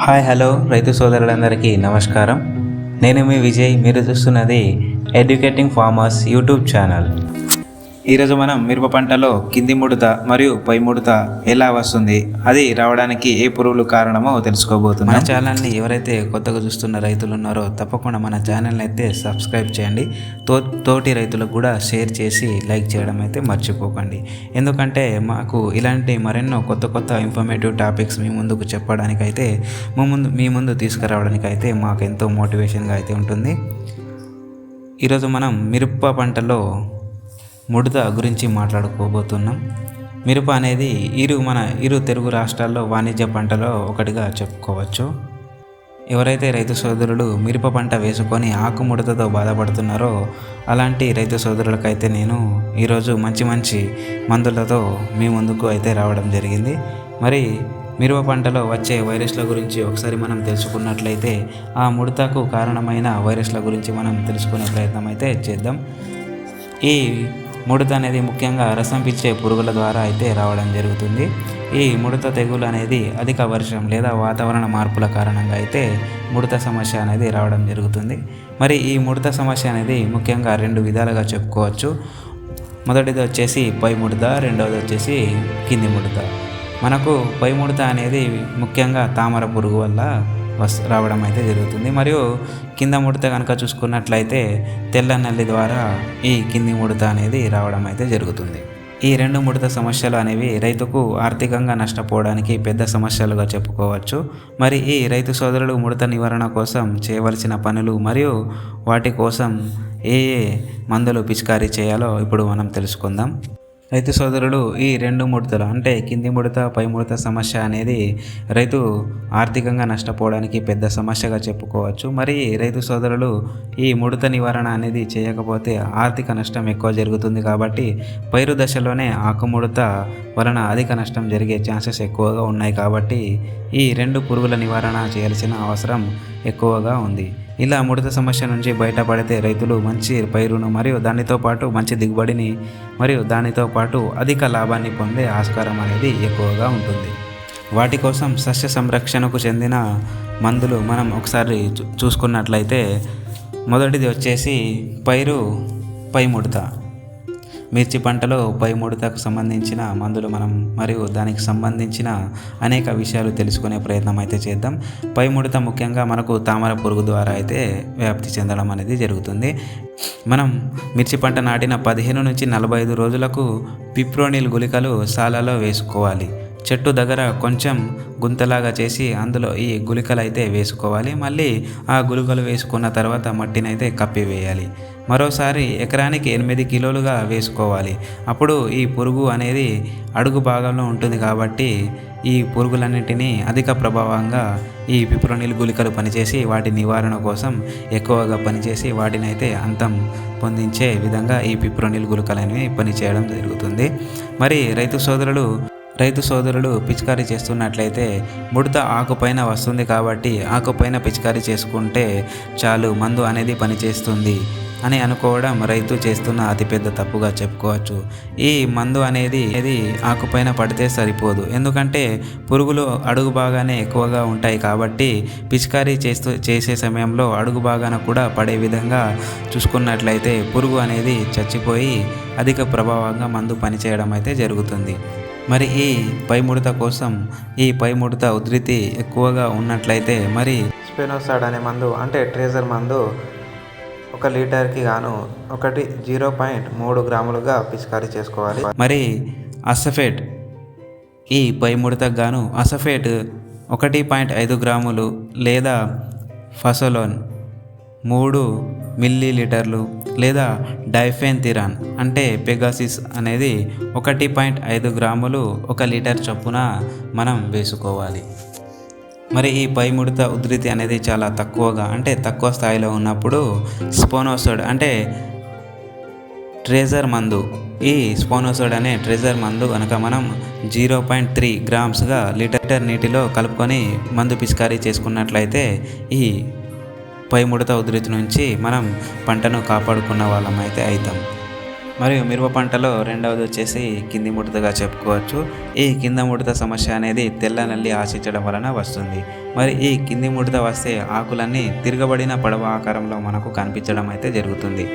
Hi hello రైతు సోదరులందరికీ నమస్కారం. నేను మీ విజయ్ మీరు చూస్తున్నది ఎడ్యుకేటింగ్ ఫార్మర్స్ యూట్యూబ్ ఛానల్. ఈరోజు మనం మిరప పంటలో కింది ముడత మరియు పై ముడత ఎలా వస్తుంది? అది రావడానికి ఏ పురుగులు కారణమో తెలుసుకోబోతున్నాం. మన ఛానల్ని ఎవరైతే కొత్తగా చూస్తున్న రైతులు ఉన్నారో తప్పకుండా మన ఛానల్ని అయితే సబ్స్క్రైబ్ చేయండి. తో తోటి రైతులకు కూడా షేర్ చేసి లైక్ చేయడం అయితే మర్చిపోకండి. ఎందుకంటే మాకు ఇలాంటి మరెన్నో కొత్త కొత్త ఇన్ఫర్మేటివ్ టాపిక్స్ మీ ముందుకు చెప్పడానికైతే మీ ముందు మీ ముందు తీసుకురావడానికైతే మాకు ఎంతో మోటివేషన్గా అయితే ఉంటుంది. ఈరోజు మనం మిరప పంటలో ముడత గురించి మాట్లాడుకోబోతున్నాం. మిరప అనేది ఇరు మన ఇరు తెలుగు రాష్ట్రాల్లో వాణిజ్య పంటలో ఒకటిగా చెప్పుకోవచ్చు. ఎవరైతే రైతు సోదరులు మిరప పంట వేసుకొని ఆకు ముడతతో బాధపడుతున్నారో అలాంటి రైతు సోదరులకైతే నేను ఈరోజు మంచి మంచి మందులతో మీ ముందుకు అయితే రావడం జరిగింది. మరి మిరప పంటలో వచ్చే వైరస్ల గురించి ఒకసారి మనం తెలుసుకున్నట్లయితే ఆ ముడతకు కారణమైన వైరస్ల గురించి మనం తెలుసుకునే ప్రయత్నం అయితే చేద్దాం. ఈ ముడత అనేది ముఖ్యంగా రసం పిచ్చే పురుగుల ద్వారా అయితే రావడం జరుగుతుంది. ఈ ముడత తెగులు అనేది అధిక వర్షం లేదా వాతావరణ మార్పుల కారణంగా అయితే ముడత సమస్య అనేది రావడం జరుగుతుంది. మరి ఈ ముడత సమస్య అనేది ముఖ్యంగా రెండు విధాలుగా చెప్పుకోవచ్చు. మొదటిది వచ్చేసి పై ముడత రెండవది వచ్చేసి కింది ముడత. మనకు పై ముడత అనేది ముఖ్యంగా తామర పురుగు వల్ల వస్ రావడం అయితే జరుగుతుంది. మరియు కింద ముడత కనుక చూసుకున్నట్లయితే తెల్ల నల్లి ద్వారా ఈ కింది ముడత అనేది రావడం అయితే జరుగుతుంది. ఈ రెండు ముడత సమస్యలు అనేవి రైతుకు ఆర్థికంగా నష్టపోవడానికి పెద్ద సమస్యలుగా చెప్పుకోవచ్చు. మరి ఈ రైతు సోదరులు ముడత నివారణ కోసం చేయవలసిన పనులు మరియు వాటి కోసం ఏ ఏ మందులు పిచికారీ చేయాలో ఇప్పుడు మనం తెలుసుకుందాం. రైతు సోదరులు ఈ రెండు ముడతలు అంటే కింది ముడత పై ముడత సమస్య అనేది రైతు ఆర్థికంగా నష్టపోవడానికి పెద్ద సమస్యగా చెప్పుకోవచ్చు. మరి రైతు సోదరులు ఈ ముడత నివారణ అనేది చేయకపోతే ఆర్థిక నష్టం ఎక్కువ జరుగుతుంది కాబట్టి పైరు దశలోనే ఆకుముడత వలన అధిక నష్టం జరిగే ఛాన్సెస్ ఎక్కువగా ఉన్నాయి కాబట్టి ఈ రెండు పురుగుల నివారణ చేయాల్సిన అవసరం ఎక్కువగా ఉంది. ఇలా ముడత సమస్య నుంచి బయటపడితే రైతులు మంచి పైరును మరియు దానితో పాటు మంచి దిగుబడిని మరియు దానితో పాటు అధిక లాభాన్ని పొందే ఆస్కారం అనేది ఎక్కువగా ఉంటుంది. వాటి కోసం సస్య సంరక్షణకు చెందిన మందులు మనం ఒకసారి చూ- చూసుకున్నట్లయితే మొదటిది వచ్చేసి పైరు పై ముడత మిర్చి పంటలో పై ముడతకు సంబంధించిన మందులు మనం మరియు దానికి సంబంధించిన అనేక విషయాలు తెలుసుకునే ప్రయత్నం అయితే చేద్దాం. పై ముడత ముఖ్యంగా మనకు తామర పురుగు ద్వారా అయితే వ్యాప్తి చెందడం అనేది జరుగుతుంది. మనం మిర్చి పంట నాటిన పదిహేను నుంచి నలభై ఐదు రోజులకు పిప్రోనిల్ గుళికలు సాలలో వేసుకోవాలి. చెట్టు దగ్గర కొంచెం గుంతలాగా చేసి అందులో ఈ గుళికలు అయితే వేసుకోవాలి. మళ్ళీ ఆ గుళికలు వేసుకున్న తర్వాత మట్టిని అయితే కప్పివేయాలి మరోసారి ఎకరానికి ఎనిమిది కిలోలుగా వేసుకోవాలి. అప్పుడు ఈ పురుగు అనేది అడుగు భాగంలో ఉంటుంది కాబట్టి ఈ పురుగులన్నింటినీ అధిక ప్రభావంగా ఈ పిప్రోనిల్ గుళికలు పనిచేసి వాటి నివారణ కోసం ఎక్కువగా పనిచేసి వాటిని అయితే అంతం పొందించే విధంగా ఈ పిప్రోనిల్ గుళికలు అనేవి పనిచేయడం జరుగుతుంది. మరి రైతు సోదరులు రైతు సోదరులు పిచికారీ చేస్తున్నట్లయితే ముడత ఆకుపైన వస్తుంది కాబట్టి ఆకుపైన పిచికారీ చేసుకుంటే చాలు మందు అనేది పనిచేస్తుంది. అని అనుకోవడం రైతు చేస్తున్న అతిపెద్ద తప్పుగా చెప్పుకోవచ్చు. ఈ మందు అనేది ఇది ఆకుపైన పడితే సరిపోదు. ఎందుకంటే పురుగులు అడుగు బాగానే ఎక్కువగా ఉంటాయి కాబట్టి పిచికారీ చేస్తూ చేసే సమయంలో అడుగు బాగాన కూడా పడే విధంగా చూసుకున్నట్లయితే పురుగు అనేది చచ్చిపోయి అధిక ప్రభావంగా మందు పనిచేయడం అయితే జరుగుతుంది. మరి ఈ పై ముడత కోసం ఈ పై ముడత ఉధృతి ఎక్కువగా ఉన్నట్లయితే మరి స్పెనోసాడ్ అనే మందు అంటే ట్రేజర్ మందు ఒక లీటర్కి గాను ఒకటి జీరో పాయింట్ మూడు గ్రాములుగా పిచికారీ చేసుకోవాలి. మరి అసఫేట్ ఈ పైముడతకు గాను అసఫేట్ ఒకటి పాయింట్ ఐదు గ్రాములు లేదా ఫసోలోన్ మూడు మిల్లీ లీటర్లు లేదా డైఫెన్థిరాన్ అంటే పెగాసిస్ అనేది ఒకటి పాయింట్ ఐదు గ్రాములు ఒక లీటర్ చొప్పున మనం వేసుకోవాలి. మరి ఈ పై ముడత ఉధృతి అనేది చాలా తక్కువగా అంటే తక్కువ స్థాయిలో ఉన్నప్పుడు స్పోనోసోడ్ అంటే ట్రేజర్ మందు. ఈ స్పోనోసోడ్ అనే ట్రేజర్ మందు కనుక మనం జీరో పాయింట్ త్రీ గ్రామ్స్గా లీటర్ నీటిలో కలుపుకొని మందు పిచికారీ చేసుకున్నట్లయితే ఈ పై ముడత ఉధృతి నుంచి మనం పంటను కాపాడుకున్న వాళ్ళం అయితే. అవుతాం మరియు మిరప పంటలో రెండవది వచ్చేసి కింది ముడతగా చెప్పుకోవచ్చు. ఈ కింద ముడత సమస్య అనేది తెల్ల నల్లి ఆశించడం వలన వస్తుంది. మరి ఈ కింది ముడత వస్తే ఆకులన్నీ తిరగబడిన పడవ ఆకారంలో మనకు కనిపించడం అయితే జరుగుతుంది.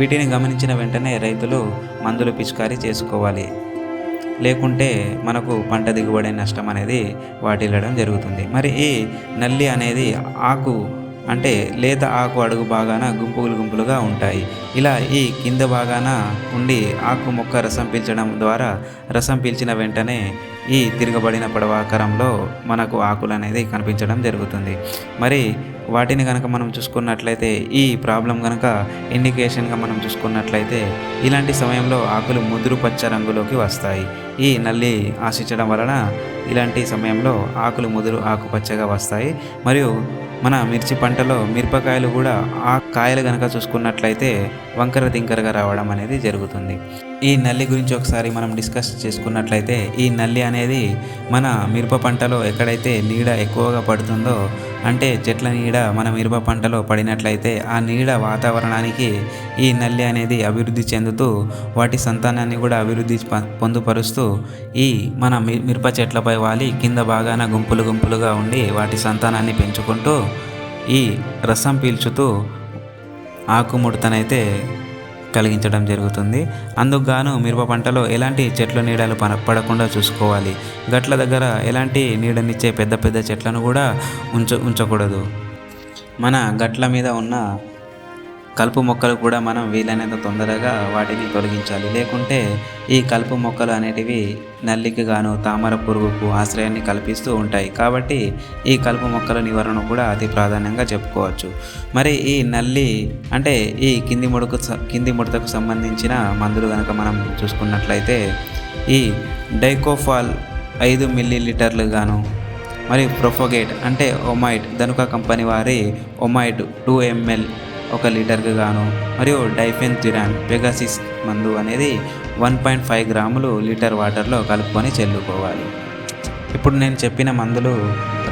వీటిని గమనించిన వెంటనే రైతులు మందులు పిచికారీ చేసుకోవాలి. లేకుంటే మనకు పంట దిగుబడి నష్టం అనేది వాటిల్లడం జరుగుతుంది. మరి ఈ నల్లి అనేది ఆకు అంటే లేత ఆకు అడుగు భాగాన గుంపులు గుంపులుగా ఉంటాయి. ఇలా ఈ కింద భాగాన ఉండి ఆకు మొక్క రసం పీల్చడం ద్వారా రసం పీల్చిన వెంటనే ఈ తిరగబడిన పడవాకారంలో మనకు ఆకులు అనేది కనిపించడం జరుగుతుంది. మరి వాటిని కనుక మనం చూసుకున్నట్లయితే ఈ ప్రాబ్లం కనుక ఇండికేషన్గా మనం చూసుకున్నట్లయితే ఇలాంటి సమయంలో ఆకులు ముదురు పచ్చ రంగులోకి వస్తాయి. ఈ నల్లి ఆశించడం వలన ఇలాంటి సమయంలో ఆకులు ముదురు ఆకుపచ్చగా వస్తాయి. మరియు మన మిర్చి పంటలో మిరపకాయలు కూడా ఆ కాయలు కనుక చూసుకున్నట్లయితే వంకర దింకరగా రావడం అనేది జరుగుతుంది. ఈ నల్లి గురించి ఒకసారి మనం డిస్కస్ చేసుకున్నట్లయితే ఈ నల్లి అనేది మన మిరప పంటలో ఎక్కడైతే నీడ ఎక్కువగా పడుతుందో అంటే చెట్ల నీడ మన మిరప పంటలో పడినట్లయితే ఆ నీడ వాతావరణానికి ఈ నల్లి అనేది అభివృద్ధి చెందుతూ వాటి సంతానాన్ని కూడా అభివృద్ధి పొందుపరుస్తూ ఈ మన మిరప చెట్లపై వాలి కింద బాగాన గుంపులు గుంపులుగా ఉండి వాటి సంతానాన్ని పెంచుకుంటూ ఈ రసం పీల్చుతూ ఆకుముడతనైతే కలిగించడం జరుగుతుంది. అందుకుగాను మిరప పంటలో ఎలాంటి చెట్ల నీడలు పడకుండా చూసుకోవాలి. గట్ల దగ్గర ఎలాంటి నీడనిచ్చే పెద్ద పెద్ద చెట్లను కూడా ఉంచ ఉంచకూడదు. మన గట్ల మీద ఉన్న కలుపు మొక్కలు కూడా మనం వీలైనంత తొందరగా వాటిని తొలగించాలి. లేకుంటే ఈ కలుపు మొక్కలు అనేటివి నల్లికి గాను తామర పురుగుకు ఆశ్రయాన్ని కల్పిస్తూ ఉంటాయి. కాబట్టి ఈ కలుపు మొక్కల నివారణ కూడా అతి ప్రాధాన్యంగా చెప్పుకోవచ్చు. మరి ఈ నల్లి అంటే ఈ కింది ముడుకు కింది ముడతకు సంబంధించిన మందులు కనుక మనం చూసుకున్నట్లయితే ఈ డైకోఫాల్ ఐదు మిల్లీ లీటర్లు గాను మరియు ప్రొఫోగేట్ అంటే ఒమైట్ ధనుక కంపెనీ వారి ఒమైట్ టూ ఎంఎల్ ఒక లీటర్కి గాను మరియు డైఫెన్ థిరాన్ పెగాసిస్ మందు అనేది వన్ పాయింట్ ఫైవ్ గ్రాములు లీటర్ వాటర్లో కలుపుకొని చెల్లుకోవాలి. ఇప్పుడు నేను చెప్పిన మందులు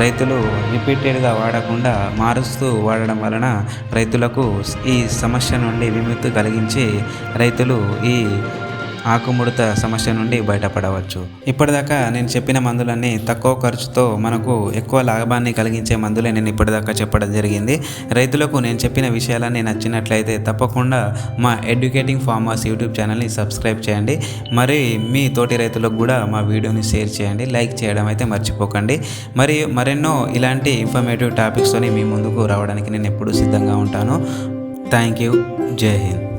రైతులు రిపీటెడ్గా వాడకుండా మారుస్తూ వాడడం వలన రైతులకు ఈ సమస్య నుండి విముక్తి కలిగించి రైతులు ఈ ఆకుముడత సమస్య నుండి బయటపడవచ్చు. ఇప్పటిదాకా నేను చెప్పిన మందులన్నీ తక్కువ ఖర్చుతో మనకు ఎక్కువ లాభాన్ని కలిగించే మందులే నేను ఇప్పటిదాకా చెప్పడం జరిగింది. రైతులకు నేను చెప్పిన విషయాలన్నీ నచ్చినట్లయితే తప్పకుండా మా ఎడ్యుకేటింగ్ ఫార్మర్స్ యూట్యూబ్ ఛానల్ని సబ్స్క్రైబ్ చేయండి. మరి మీ తోటి రైతులకు కూడా మా వీడియోని షేర్ చేయండి. లైక్ చేయడం అయితే మర్చిపోకండి. మరి మరెన్నో ఇలాంటి ఇన్ఫర్మేటివ్ టాపిక్స్తోని మీ ముందుకు రావడానికి నేను ఎప్పుడూ సిద్ధంగా ఉంటాను. Thank you. జై హింద్.